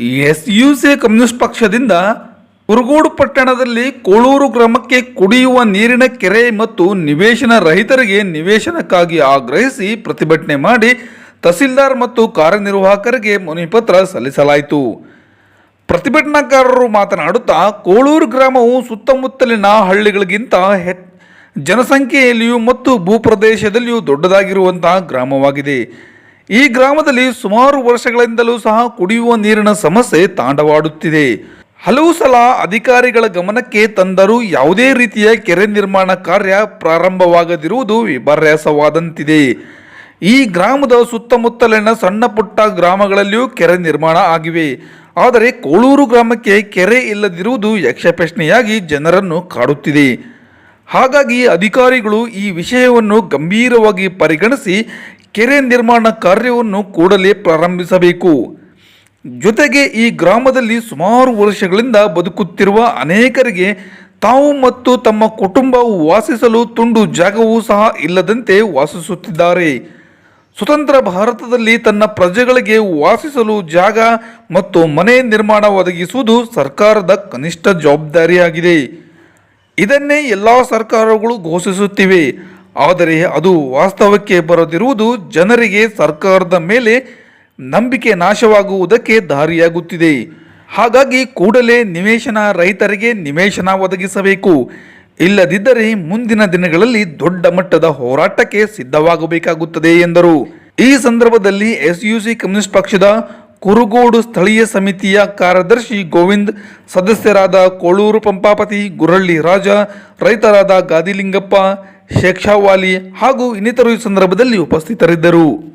S U C communist ಪಕ್ಷದಿಂದ ಕುರುಗೋಡು ಪಟ್ಟಣದಲ್ಲಿ ಕೋಳೂರು ಗ್ರಾಮಕ್ಕೆ ಕುಡಿಯುವ ನೀರಿನ ಕೆರೆ ಮತ್ತು ನಿವೇಶನ ರಹಿತರಿಗೆ ನಿವೇಶನಕ್ಕಾಗಿ ಆಗ್ರಹಿಸಿ ಪ್ರತಿಭಟನೆ ಮಾಡಿ ತಹಸೀಲ್ದಾರ್ ಮತ್ತು ಕಾರ್ಯನಿರ್ವಾಹಕರಿಗೆ ಮನವಿ ಪತ್ರ ಸಲ್ಲಿಸಲಾಯಿತು. ಪ್ರತಿಭಟನಾಕಾರರು ಮಾತನಾಡುತ್ತಾ, ಕೋಳೂರು ಗ್ರಾಮವು ಸುತ್ತಮುತ್ತಲಿನ ಹಳ್ಳಿಗಳಿಗಿಂತ ಹೆ ಜನಸಂಖ್ಯೆಯಲ್ಲಿಯೂ ಮತ್ತು ಭೂಪ್ರದೇಶದಲ್ಲಿಯೂ ದೊಡ್ಡದಾಗಿರುವಂತಹ ಗ್ರಾಮವಾಗಿದೆ. ಈ ಗ್ರಾಮದಲ್ಲಿ ಸುಮಾರು ವರ್ಷಗಳಿಂದಲೂ ಸಹ ಕುಡಿಯುವ ನೀರಿನ ಸಮಸ್ಯೆ ತಾಂಡವಾಡುತ್ತಿದೆ. ಹಲವು ಸಲ ಅಧಿಕಾರಿಗಳ ಗಮನಕ್ಕೆ ತಂದರೂ ಯಾವುದೇ ರೀತಿಯ ಕೆರೆ ನಿರ್ಮಾಣ ಕಾರ್ಯ ಪ್ರಾರಂಭವಾಗದಿರುವುದು ವಿಪರ್ಯಾಸವಾದಂತಿದೆ. ಈ ಗ್ರಾಮದ ಸುತ್ತಮುತ್ತಲಿನ ಸಣ್ಣ ಪುಟ್ಟ ಗ್ರಾಮಗಳಲ್ಲಿಯೂ ಕೆರೆ ನಿರ್ಮಾಣ ಆಗಿವೆ. ಆದರೆ ಕೋಳೂರು ಗ್ರಾಮಕ್ಕೆ ಕೆರೆ ಇಲ್ಲದಿರುವುದು ಯಕ್ಷಪ್ರಶ್ನೆಯಾಗಿ ಜನರನ್ನು ಕಾಡುತ್ತಿದೆ. ಹಾಗಾಗಿ ಅಧಿಕಾರಿಗಳು ಈ ವಿಷಯವನ್ನು ಗಂಭೀರವಾಗಿ ಪರಿಗಣಿಸಿ ಕೆರೆ ನಿರ್ಮಾಣ ಕಾರ್ಯವನ್ನು ಕೂಡಲೇ ಪ್ರಾರಂಭಿಸಬೇಕು. ಜೊತೆಗೆ ಈ ಗ್ರಾಮದಲ್ಲಿ ಸುಮಾರು ವರ್ಷಗಳಿಂದ ಬದುಕುತ್ತಿರುವ ಅನೇಕರಿಗೆ ತಾವು ಮತ್ತು ತಮ್ಮ ಕುಟುಂಬ ವಾಸಿಸಲು ತುಂಡು ಜಾಗವೂ ಸಹ ಇಲ್ಲದಂತೆ ವಾಸಿಸುತ್ತಿದ್ದಾರೆ. ಸ್ವತಂತ್ರ ಭಾರತದಲ್ಲಿ ತನ್ನ ಪ್ರಜೆಗಳಿಗೆ ವಾಸಿಸಲು ಜಾಗ ಮತ್ತು ಮನೆ ನಿರ್ಮಾಣ ಒದಗಿಸುವುದು ಸರ್ಕಾರದ ಕನಿಷ್ಠ ಜವಾಬ್ದಾರಿಯಾಗಿದೆ. ಇದನ್ನೇ ಎಲ್ಲ ಸರ್ಕಾರಗಳು ಘೋಷಿಸುತ್ತಿವೆ. ಆದರೆ ಅದು ವಾಸ್ತವಕ್ಕೆ ಬರದಿರುವುದು ಜನರಿಗೆ ಸರ್ಕಾರದ ಮೇಲೆ ನಂಬಿಕೆ ನಾಶವಾಗುವುದಕ್ಕೆ ದಾರಿಯಾಗುತ್ತಿದೆ. ಹಾಗಾಗಿ ಕೂಡಲೇ ನಿವೇಶನ ರೈತರಿಗೆ ನಿವೇಶನ ಒದಗಿಸಬೇಕು. ಇಲ್ಲದಿದ್ದರೆ ಮುಂದಿನ ದಿನಗಳಲ್ಲಿ ದೊಡ್ಡ ಮಟ್ಟದ ಹೋರಾಟಕ್ಕೆ ಸಿದ್ಧವಾಗಬೇಕಾಗುತ್ತದೆ ಎಂದರು. ಈ ಸಂದರ್ಭದಲ್ಲಿ ಎಸ್ಯುಸಿ ಕಮ್ಯುನಿಸ್ಟ್ ಪಕ್ಷದ ಕುರುಗೋಡು ಸ್ಥಳೀಯ ಸಮಿತಿಯ ಕಾರ್ಯದರ್ಶಿ ಗೋವಿಂದ್, ಸದಸ್ಯರಾದ ಕೋಳೂರು ಪಂಪಾಪತಿ, ಗುರಳ್ಳಿ ರಾಜ, ರೈತರಾದ ಗಾದಿಲಿಂಗಪ್ಪ ಶೇಕ್ಷಾವಾಲಿ ಹಾಗೂ ಇನ್ನಿತರು ಈ ಸಂದರ್ಭದಲ್ಲಿ ಉಪಸ್ಥಿತರಿದ್ದರು.